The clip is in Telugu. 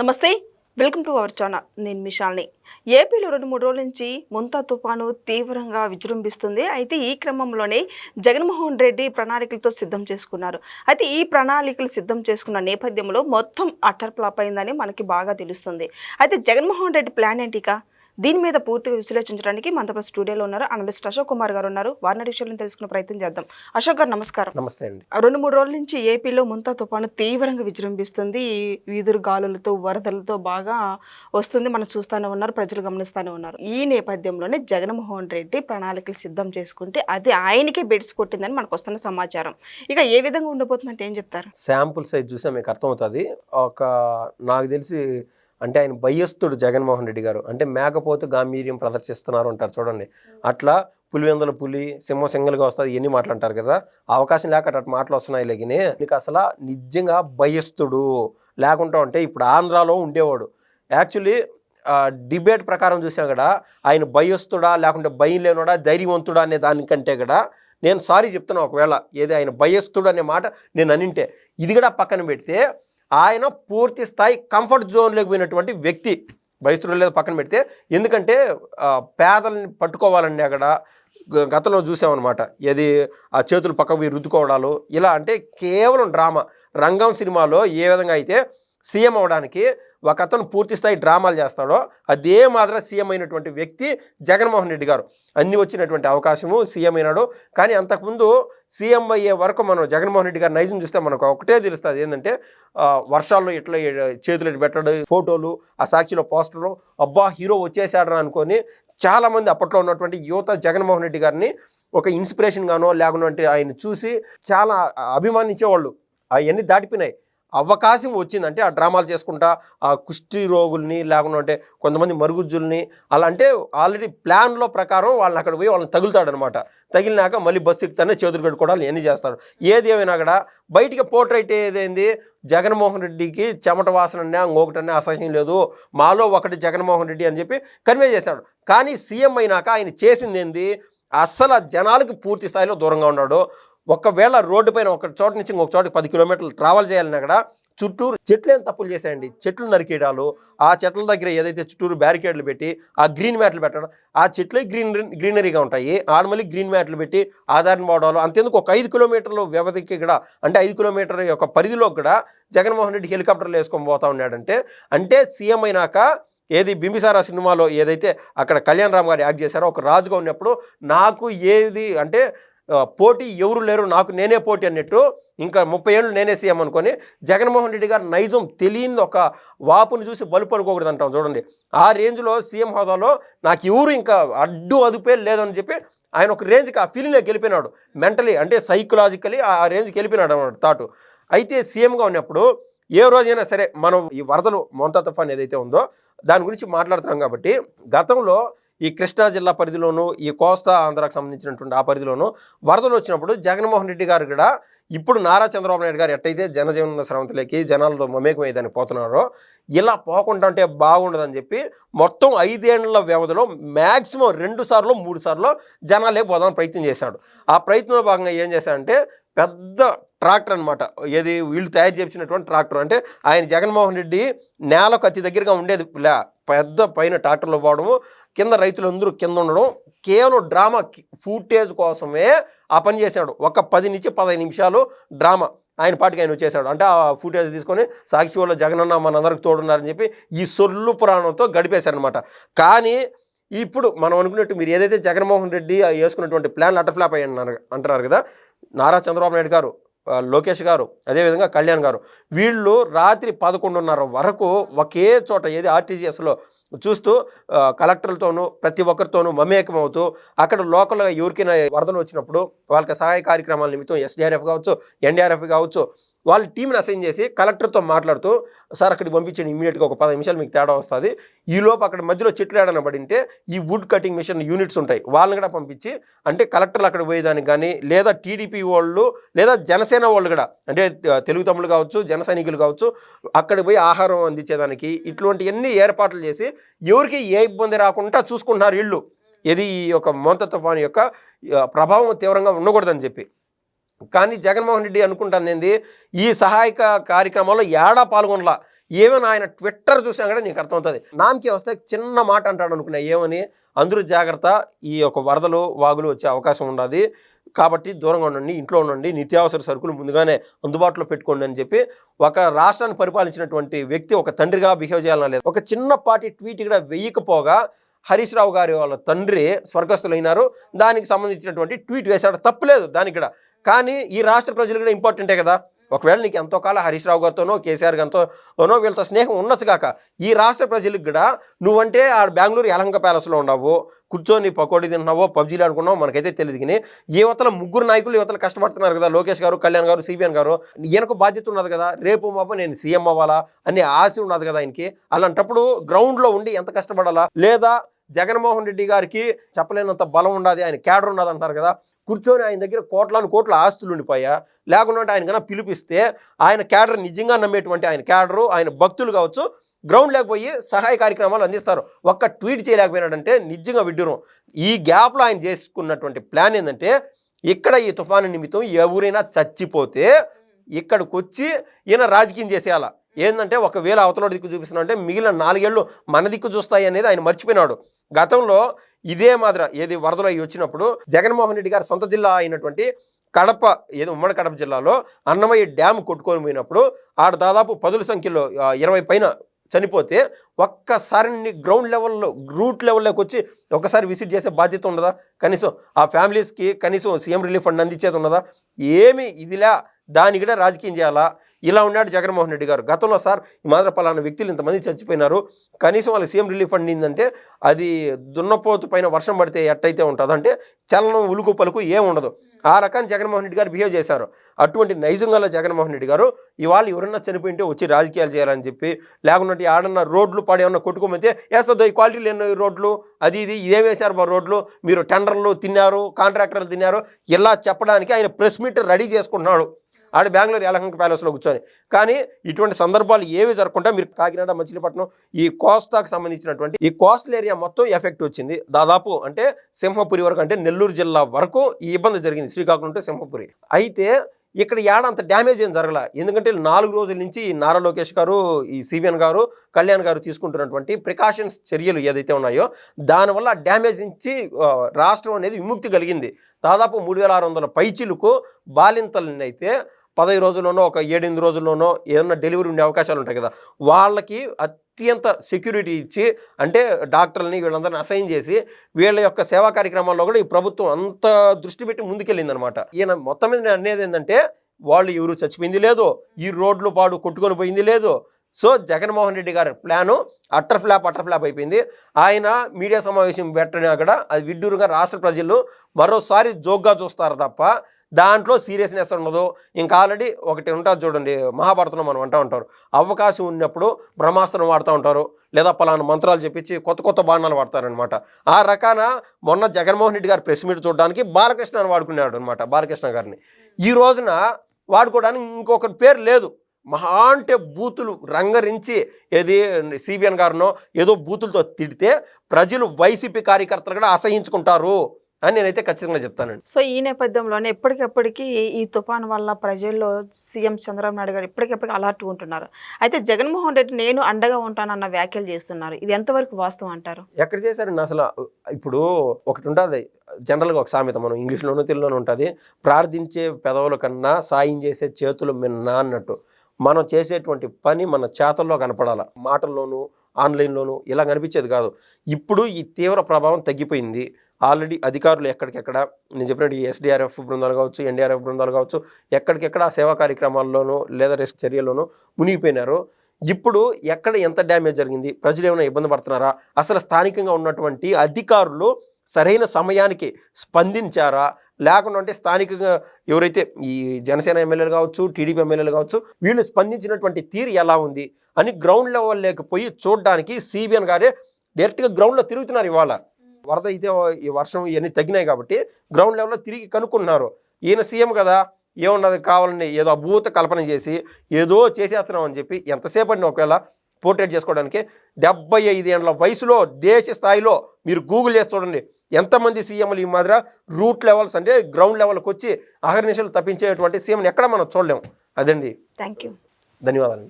నమస్తే వెల్కమ్ టు అవర్ ఛానల్. నేను మిషాల్ని ఏపీలో రెండు మూడు రోజుల నుంచి ముంతా తుఫాను తీవ్రంగా విజృంభిస్తుంది. అయితే ఈ క్రమంలోనే జగన్మోహన్ రెడ్డి ప్రణాళికలతో సిద్ధం చేసుకున్నారు. అయితే ఈ ప్రణాళికలు సిద్ధం చేసుకున్న నేపథ్యంలో మొత్తం అటర్ ఫ్లాప్ అయిందని మనకి బాగా తెలుస్తుంది. అయితే జగన్మోహన్ రెడ్డి ప్లాన్ ఏంటిక దీని మీద పూర్తిగా విశ్లేషించడానికి మనతో స్టూడియోలో ఉన్నారు అనలిస్ట్ అశోక్ కుమార్ గారు ఉన్నారు. వారిని విషయాలను తెలుసుకునే ప్రయత్నం చేద్దాం. అశోక్ గారు నమస్కారం. నమస్తే అండి. రెండు మూడు రోజుల నుంచి ఏపీలో ముంతా తుఫాను తీవ్రంగా విజృంభిస్తుంది. వీధురు గాలులతో వరదలతో బాగా వస్తుంది. మనం చూస్తూనే ఉన్నారు ప్రజలు గమనిస్తూనే ఉన్నారు. ఈ నేపథ్యంలోనే జగన్మోహన్ రెడ్డి ప్రణాళికలు సిద్ధం చేసుకుంటే అది ఆయనకే బెడ్స్ కొట్టిందని మనకు వస్తున్న సమాచారం. ఇక ఏ విధంగా ఉండబోతుందంటే ఏం చెప్తారు? శాంపుల్ సైజ్ చూసా మీకు అర్థమవుతుంది. ఒక నాకు తెలిసి అంటే ఆయన భయస్థుడు జగన్మోహన్ రెడ్డి గారు. అంటే మేకపోతు గాంభీర్యం ప్రదర్శిస్తున్నారు అంటారు చూడండి. అట్లా పులివెందుల పులి సింహ సింగల్గా వస్తుంది ఎన్ని మాటలు అంటారు కదా. ఆ అవకాశం లేక అటు మాటలు వస్తున్నాయి లేకనే నీకు అసలు నిజంగా భయస్థుడు లేకుండా ఉంటే ఇప్పుడు ఆంధ్రాలో ఉండేవాడు. యాక్చువల్లీ డిబేట్ ప్రకారం చూసాం కదా ఆయన భయస్తుడా లేకుంటే భయం లేనుడా ధైర్యవంతుడా అనే దానికంటే కూడా నేను సారీ చెప్తున్నా ఒకవేళ. ఏది ఆయన భయస్తుడు అనే మాట నేను అనింటే. ఇది కూడా పక్కన పెడితే ఆయన పూర్తి స్థాయి కంఫర్ట్ జోన్లోకి పోయినటువంటి వ్యక్తి. భయస్తుడు లేదా పక్కన పెడితే. ఎందుకంటే పేదలని పట్టుకోవాలండి అక్కడ గ- గతంలో చూసామన్నమాట. ఏది ఆ చేతులు పక్కకు రుద్దుకోవడాలు ఇలా అంటే కేవలం డ్రామా రంగం సినిమాలో ఏ విధంగా అయితే సీఎం అవడానికి ఒక అతను పూర్తి స్థాయి డ్రామాలు చేస్తాడో అదే మాదిరి సీఎం అయినటువంటి వ్యక్తి జగన్మోహన్ రెడ్డి గారు. అన్ని వచ్చినటువంటి అవకాశము సీఎం అయినాడు. కానీ అంతకుముందు సీఎం అయ్యే వరకు మనం జగన్మోహన్ రెడ్డి గారు నైజం చూస్తే మనకు ఒకటే తెలుస్తుంది ఏంటంటే వర్షాల్లో ఇట్లా చేతులు ఇట్లా పెట్టడం ఫోటోలు ఆ సాక్షిలో పోస్టర్లు అబ్బా హీరో వచ్చేసాడని అనుకొని చాలామంది అప్పట్లో ఉన్నటువంటి యువత జగన్మోహన్ రెడ్డి గారిని ఒక ఇన్స్పిరేషన్ గానో లేకుంటే ఆయన చూసి చాలా అభిమానించేవాళ్ళు. అవన్నీ దాటిపోయినాయి. అవకాశం వచ్చిందంటే ఆ డ్రామాలు చేసుకుంటా ఆ కుష్టి రోగుల్ని లేకుంటే కొంతమంది మరుగుజ్జుల్ని అలా అంటే ఆల్రెడీ ప్లాన్లో ప్రకారం వాళ్ళని అక్కడ పోయి వాళ్ళని తగులుతాడనమాట. తగిలినాక మళ్ళీ బస్సు ఎక్కుతానే చేతులు కట్టుకోవడాలు ఎన్ని చేస్తాడు. ఏది ఏమైనా కూడా బయటికి పోర్ట్రైట్ ఏదైంది? జగన్మోహన్ రెడ్డికి చెమట వాసన అన్నా ఇంకొకటన్నా అసహ్యం లేదు. మాలో ఒకటి జగన్మోహన్ రెడ్డి అని చెప్పి కన్వే చేశాడు. కానీ సీఎం అయినాక ఆయన చేసింది ఏంది? అస్సలు జనాలకు జనాలకి పూర్తి స్థాయిలో దూరంగా ఉన్నాడు. ఒకవేళ రోడ్డు పైన ఒక చోట నుంచి ఇంకొక చోటకి పది కిలోమీటర్లు ట్రావెల్ చేయాలన్నా కూడా చుట్టూరు చెట్లు ఏం తప్పులు చేశాయండి? చెట్లు నరికేయడాలు ఆ చెట్ల దగ్గర ఏదైతే చుట్టూరు బ్యారికేడ్లు పెట్టి ఆ గ్రీన్ మ్యాట్లు పెట్టడం ఆ చెట్లే గ్రీన్ గ్రీనరీగా ఉంటాయి. ఆడమల్లి గ్రీన్ మ్యాట్లు పెట్టి ఆధారణ పోవడాలు అంతేందుకు ఒక ఐదు కిలోమీటర్ల వ్యవధికి కూడా అంటే ఐదు కిలోమీటర్ యొక్క పరిధిలో కూడా జగన్మోహన్ రెడ్డి హెలికాప్టర్లు వేసుకొని పోతా ఉన్నాడంటే అంటే సీఎం అయినాక ఏది బింబిసారా సినిమాలో ఏదైతే అక్కడ కళ్యాణ్ రామ్ గారు యాక్ట్ చేశారో ఒక రాజుగా ఉన్నప్పుడు నాకు ఏది అంటే పోటీ ఎవరు లేరు నాకు నేనే పోటీ అన్నట్టు ఇంకా ముప్పై ఏళ్ళు నేనే సీఎం అనుకొని జగన్మోహన్ రెడ్డి గారు నైజం తెలియని ఒక వాపును చూసి బలుపు అనుకోకూడదు అంటాం చూడండి. ఆ రేంజ్లో సీఎం హోదాలో నాకు ఎవరు ఇంకా అడ్డు అదుపే లేదని చెప్పి ఆయన ఒక రేంజ్కి ఆ ఫీలింగ్లో గెలిపినాడు. మెంటలీ అంటే సైకలాజికలీ ఆ రేంజ్కి గెలిపినాడు అన్నమాట థాటు అయితే సీఎంగా ఉన్నప్పుడు ఏ రోజైనా సరే మనం ఈ వరదలు మొంత తుఫాన్ ఏదైతే ఉందో దాని గురించి మాట్లాడుతున్నాం కాబట్టి గతంలో ఈ కృష్ణా జిల్లా పరిధిలోను ఈ కోస్తా ఆంధ్రాకు సంబంధించినటువంటి ఆ పరిధిలోను వరదలు వచ్చినప్పుడు జగన్మోహన్ రెడ్డి గారు కూడా ఇప్పుడు నారా చంద్రబాబు నాయుడు గారు ఎట్టయితే జనజీవన స్రవంతులకి జనాలతో మమేకం అయ్యేదానికి పోతున్నారో ఇలా పోకుండా అంటే బాగుండదని చెప్పి మొత్తం ఐదేళ్ళ వ్యవధిలో మ్యాక్సిమం రెండు సార్లు మూడు సార్లు జనాలే పోదామని ప్రయత్నం చేశాడు. ఆ ప్రయత్నంలో భాగంగా ఏం చేశాడంటే పెద్ద ట్రాక్టర్ అనమాట ఏది వీళ్ళు తయారు చేయించినటువంటి ట్రాక్టర్. అంటే ఆయన జగన్మోహన్ రెడ్డి నేలకు అతి దగ్గరగా ఉండేది. లే పెద్ద పైన ట్రాక్టర్లో పోవడము కింద రైతులందరూ కింద ఉండడం కేవలం డ్రామా ఫుటేజ్ కోసమే ఆ పని చేశాడు. ఒక పది నుంచి పదహైదు నిమిషాలు డ్రామా. ఆయన పాటికి ఆయన వచ్చేసాడు. అంటే ఆ ఫుటేజ్ తీసుకొని సాక్షి వాళ్ళ జగనన్న మనందరికి తోడున్నారని చెప్పి ఈ సొల్లు పురాణంతో గడిపేశారనమాట కానీ ఇప్పుడు మనం అనుకున్నట్టు మీరు ఏదైతే జగన్మోహన్ రెడ్డి వేసుకున్నటువంటి ప్లాన్ అటర్ ఫ్లాప్ అయ్యి అంటున్నారు కదా నారా చంద్రబాబు నాయుడు గారు లోకేష్ గారు అదేవిధంగా కళ్యాణ్ గారు వీళ్ళు రాత్రి పదకొండున్నర వరకు ఒకే చోట ఏది ఆర్టీజీఎస్లో చూస్తూ కలెక్టర్లతోనూ ప్రతి ఒక్కరితోనూ మమేకం అవుతూ అక్కడ లోకల్గా ఎవరికైనా వరదలు వచ్చినప్పుడు వాళ్ళకి సహాయ కార్యక్రమాల నిమిత్తం ఎస్డీఆర్ఎఫ్ కావచ్చు ఎన్డీఆర్ఎఫ్ కావచ్చు వాళ్ళ టీంని అసైన్ చేసి కలెక్టర్తో మాట్లాడుతూ సార్ అక్కడికి పంపించండి ఇమీడియట్గా ఒక పది నిమిషాలు మీకు తేడా వస్తుంది. ఈ లోపు అక్కడ మధ్యలో చెట్లు ఏడన పడింటే ఈ వుడ్ కటింగ్ మిషన్ యూనిట్స్ ఉంటాయి వాళ్ళని కూడా పంపించి అంటే కలెక్టర్లు అక్కడ పోయేదానికి కానీ లేదా టీడీపీ వాళ్ళు లేదా జనసేన వాళ్ళు కూడా అంటే తెలుగు తమ్ముళ్ళు కావచ్చు జన సైనికులు కావచ్చు అక్కడ పోయి ఆహారం అందించేదానికి ఇటువంటివన్నీ ఏర్పాట్లు చేసి ఎవరికి ఏ ఇబ్బంది రాకుండా చూసుకుంటున్నారు వీళ్ళు. ఇది ఈ యొక్క మోంత తుఫాను యొక్క ప్రభావం తీవ్రంగా ఉండకూడదని చెప్పి. కానీ జగన్మోహన్ రెడ్డి అనుకుంటుంది ఏంది? ఈ సహాయక కార్యక్రమంలో ఏడా పాల్గొనలా? ఏమైనా ఆయన ట్విట్టర్ చూసినా కూడా నీకు అర్థమవుతుంది. నామకి వస్తే చిన్న మాట అంటాడు అనుకున్నా ఏమని? అందరూ జాగ్రత్త ఈ యొక్క వరదలు వాగులు వచ్చే అవకాశం ఉండదు. కాబట్టి దూరంగా ఉండండి ఇంట్లో ఉండండి నిత్యావసర సరుకులు ముందుగానే అందుబాటులో పెట్టుకోండి అని చెప్పి ఒక రాష్ట్రాన్ని పరిపాలించినటువంటి వ్యక్తి ఒక తండ్రిగా బిహేవ్ చేయాలని లేదు. ఒక చిన్నపాటి ట్వీట్ కూడా వెయ్యకపోగా హరీష్ రావు గారి వాళ్ళ తండ్రి స్వర్గస్థులైనారు. దానికి సంబంధించినటువంటి ట్వీట్ వేశాడు. తప్పులేదు దానికి కూడా. కానీ ఈ రాష్ట్ర ప్రజలు కూడా ఇంపార్టెంటే కదా. ఒకవేళ నీకు ఎంతో కాలం హరీష్ రావు గారితోనో కేసీఆర్ గారితోనో వీళ్ళతో స్నేహం ఉండొచ్చుగాక ఈ రాష్ట్ర ప్రజలకు కూడా నువ్వంటే ఆ బెంగళూరు యలంక ప్యాలెస్లో ఉన్నావు కూర్చొని పకోడీ తింటున్నావో పబ్జీలు ఆడుకున్నావో మనకైతే తెలియదు కానీ యువతల ముగ్గురు నాయకులు యువతలు కష్టపడుతున్నారు కదా లోకేష్ గారు కళ్యాణ్ గారు సిబిఎన్ గారు ఈయనకు బాధ్యత ఉన్నది కదా రేపు మాపు నేను సీఎం అవ్వాలా అనే ఆశ ఉన్నది కదా ఆయనకి. అలాంటప్పుడు గ్రౌండ్లో ఉండి ఎంత కష్టపడాలా? లేదా జగన్మోహన్ రెడ్డి గారికి చెప్పలేనంత బలం ఉన్నది ఆయన క్యాడర్ ఉన్నది అంటారు కదా కూర్చొని ఆయన దగ్గర కోట్లాను కోట్ల ఆస్తులు ఉండిపోయా? లేకుండా ఆయన కన్నా పిలిపిస్తే ఆయన క్యాడర్ నిజంగా నమ్మేటువంటి ఆయన క్యాడరు ఆయన భక్తులు కావచ్చు గ్రౌండ్ లేకపోయి సహాయ కార్యక్రమాలు అందిస్తారు. ఒక్క ట్వీట్ చేయలేకపోయినాడంటే నిజంగా విడ్డూరం. ఈ గ్యాప్లో ఆయన చేసుకున్నటువంటి ప్లాన్ ఏంటంటే ఇక్కడ ఈ తుఫాను నిమిత్తం ఎవరైనా చచ్చిపోతే ఇక్కడికి వచ్చి ఈయన రాజకీయం చేసేయాల. ఏంటంటే ఒకవేళ అవతల దిక్కు చూపిస్తున్నా అంటే మిగిలిన నాలుగేళ్ళు మన దిక్కు చూస్తాయి అనేది ఆయన మర్చిపోయినాడు. గతంలో ఇదే మాదిర ఏది వరదలు అయ్యి వచ్చినప్పుడు జగన్మోహన్ రెడ్డి గారి సొంత జిల్లా అయినటువంటి కడప ఏదో ఉమ్మడి కడప జిల్లాలో అన్నమయ్య డ్యామ్ కొట్టుకొని పోయినప్పుడు ఆడ దాదాపు పదుల సంఖ్యలో ఇరవై పైన చనిపోతే ఒక్కసారి గ్రౌండ్ లెవెల్లో రూట్ లెవెల్లోకి వచ్చి ఒకసారి విజిట్ చేసే బాధ్యత ఉండదా? కనీసం ఆ ఫ్యామిలీస్కి కనీసం సీఎం రిలీఫ్ ఫండ్ అందించేది ఉండదా ఏమి ఇదిలా దాని కూడా రాజకీయం చేయాలా? ఇలా ఉన్నాడు జగన్మోహన్ రెడ్డి గారు. గతంలో సార్ ఈ మాదిరి పలానా వ్యక్తులు ఇంతమంది చచ్చిపోయినారు. కనీసం వాళ్ళకి సీఎం రిలీఫ్ ఫండ్ ఏంటంటే అది దున్నపోతు పైన వర్షం పడితే ఎట్టయితే ఉంటుందో అంటే చలనం ఉలుకు పలుకు ఏం ఉండదు. ఆ రకాన్ని జగన్మోహన్ రెడ్డి గారు బిహేవ్ చేశారు. అటువంటి నైజంగా జగన్మోహన్ రెడ్డి గారు ఇవాళ ఎవరన్నా చనిపోయింటే వచ్చి రాజకీయాలు చేయాలని చెప్పి లేకుంటే ఆడన్న రోడ్లు పాడేమన్నా కొట్టుకోమంటే వేస్తుందో ఈ క్వాలిటీ లేని రోడ్లు అది ఇది ఇదే వేశారు మా రోడ్లు మీరు టెండర్లు తిన్నారు కాంట్రాక్టర్లు తిన్నారు. ఇలా చెప్పడానికి ఆయన ప్రెస్ మీట్ రెడీ చేసుకుంటున్నాడు. ఆడ బెంగళూరు యలహంక ప్యాలెస్లో కూర్చొని. కానీ ఇటువంటి సందర్భాలు ఏవి జరగకుండా మీరు కాకినాడ మచిలీపట్నం ఈ కోస్తాకు సంబంధించినటువంటి ఈ కోస్టల్ ఏరియా మొత్తం ఎఫెక్ట్ వచ్చింది. దాదాపు అంటే సింహపురి వరకు అంటే నెల్లూరు జిల్లా వరకు ఈ ఇబ్బంది జరిగింది. శ్రీకాకుళం టు సింహపురి. అయితే ఇక్కడ ఏడ అంత డ్యామేజ్ ఏం జరగల? ఎందుకంటే నాలుగు రోజుల నుంచి ఈ నారా లోకేష్ గారు ఈ సిబిఎన్ గారు కళ్యాణ్ గారు తీసుకుంటున్నటువంటి ప్రికాషన్స్ చర్యలు ఏదైతే ఉన్నాయో దానివల్ల డ్యామేజ్ నుంచి రాష్ట్రం అనేది విముక్తి కలిగింది. దాదాపు మూడు వేల ఆరు వందల పైచిలకు బాలింతలనైతే పదహైదు రోజుల్లోనో ఒక ఏడెనిమిది రోజుల్లోనో ఏదన్నా డెలివరీ ఉండే అవకాశాలు ఉంటాయి కదా. వాళ్ళకి అత్యంత సెక్యూరిటీ ఇచ్చి అంటే డాక్టర్లని వీళ్ళందరిని అసైన్ చేసి వీళ్ళ యొక్క సేవా కార్యక్రమాల్లో కూడా ఈ ప్రభుత్వం అంత దృష్టి పెట్టి ముందుకెళ్ళిందనమాట ఈయన మొత్తం మీద అనేది ఏంటంటే వాళ్ళు ఎవరు చచ్చిపోయింది లేదు ఈ రోడ్లు పాడు కొట్టుకొని పోయింది లేదు. సో జగన్మోహన్ రెడ్డి గారి plan utter flop utter flop అయిపోయింది. ఆయన మీడియా సమావేశం పెట్టినా కూడా అది విడ్డూరుగా రాష్ట్ర ప్రజలు మరోసారి జోక్గా చూస్తారు తప్ప దాంట్లో సీరియస్నెస్ ఉండదు. ఇంకా ఆల్రెడీ ఒకటి ఉంటుంది చూడండి మహాభారతంలో మనం అంటూ ఉంటారు. అవకాశం ఉన్నప్పుడు బ్రహ్మాస్త్రం వాడుతూ ఉంటారు. లేదా పలానా మంత్రాలు చెప్పించి కొత్త కొత్త బాణాలు వాడతారనమాట ఆ రకాన మొన్న జగన్మోహన్ రెడ్డి గారు ప్రెస్ మీట్ చూడడానికి బాలకృష్ణని వాడుకున్నాడు అనమాట బాలకృష్ణ గారిని. ఈ రోజున వాడుకోవడానికి ఇంకొకరి పేరు లేదు. మహా అంటే బూతులు రంగరించి ఏది సిబిఎన్ గారినో ఏదో బూతులతో తిడితే ప్రజలు వైసీపీ కార్యకర్తలు కూడా అసహించుకుంటారు. అని నేనైతే ఖచ్చితంగా చెప్తానండి. సో ఈ నేపథ్యంలోనే ఎప్పటికెప్పటికీ ఈ తుఫాను వల్ల ప్రజల్లో సీఎం చంద్రబాబు నాయుడు గారు ఎప్పటికెప్పటికి అలర్ట్ ఉంటున్నారు. అయితే జగన్మోహన్ రెడ్డి నేను అండగా ఉంటానన్న వ్యాఖ్యలు చేస్తున్నారు. ఇది ఎంతవరకు వాస్తవం అంటారు? ఎక్కడ చేశారండి? అసలు ఇప్పుడు ఒకటి ఉంటుంది. జనరల్గా ఒక సామెత మనం ఇంగ్లీష్లోనూ తెలుగులోనూ ఉంటుంది. ప్రార్థించే పెదవుల కన్నా సాయం చేసే చేతులు మిన్న అన్నట్టు. మనం చేసేటువంటి పని మన చేతల్లో కనపడాలి. మాటల్లోనూ ఆన్లైన్లోనూ ఇలా కనిపించేది కాదు. ఇప్పుడు ఈ తీవ్ర ప్రభావం తగ్గిపోయింది. ఆల్రెడీ అధికారులు ఎక్కడికెక్కడ నేను చెప్పినట్టు ఈ ఎస్డిఆర్ఎఫ్ బృందాలు కావచ్చు ఎన్డీఆర్ఎఫ్ బృందాలు కావచ్చు ఎక్కడికెక్కడ ఆ సేవా కార్యక్రమాల్లోనూ లేదా రెస్క్ చర్యల్లోనూ మునిగిపోయినారు. ఇప్పుడు ఎక్కడ ఎంత డ్యామేజ్ జరిగింది? ప్రజలు ఏమైనా ఇబ్బంది పడుతున్నారా? అసలు స్థానికంగా ఉన్నటువంటి అధికారులు సరైన సమయానికి స్పందించారా? లేకుండా అంటే స్థానికంగా ఎవరైతే ఈ జనసేన ఎమ్మెల్యేలు కావచ్చు టీడీపీ ఎమ్మెల్యేలు కావచ్చు వీళ్ళు స్పందించినటువంటి తీరు ఎలా ఉంది? అని గ్రౌండ్ లెవెల్ లేకపోయి చూడడానికి సిబిఎన్ గారే డైరెక్ట్గా గ్రౌండ్లో తిరుగుతున్నారు ఇవాళ. వరద అయితే ఈ వర్షం ఇవన్నీ తగ్గినాయి కాబట్టి గ్రౌండ్ లెవెల్లో తిరిగి కనుక్కున్నారు. ఈయన సీఎం కదా ఏమున్నది కావాలని ఏదో అభూత కల్పన చేసి ఏదో చేసేస్తున్నాం అని చెప్పి ఎంతసేపు అండి ఒకవేళ పోర్ట్రేట్ చేసుకోవడానికి? డెబ్బై ఐదేళ్ళ వయసులో దేశ స్థాయిలో మీరు గూగుల్ చేసి చూడండి. ఎంతమంది సీఎంలు ఈ మాదిర రూట్ లెవెల్స్ అంటే గ్రౌండ్ లెవెల్కి వచ్చి అహర్నిశలు తప్పించేటువంటి సీఎంని ఎక్కడ మనం చూడలేము అదండి. థ్యాంక్ యూ ధన్యవాదాలు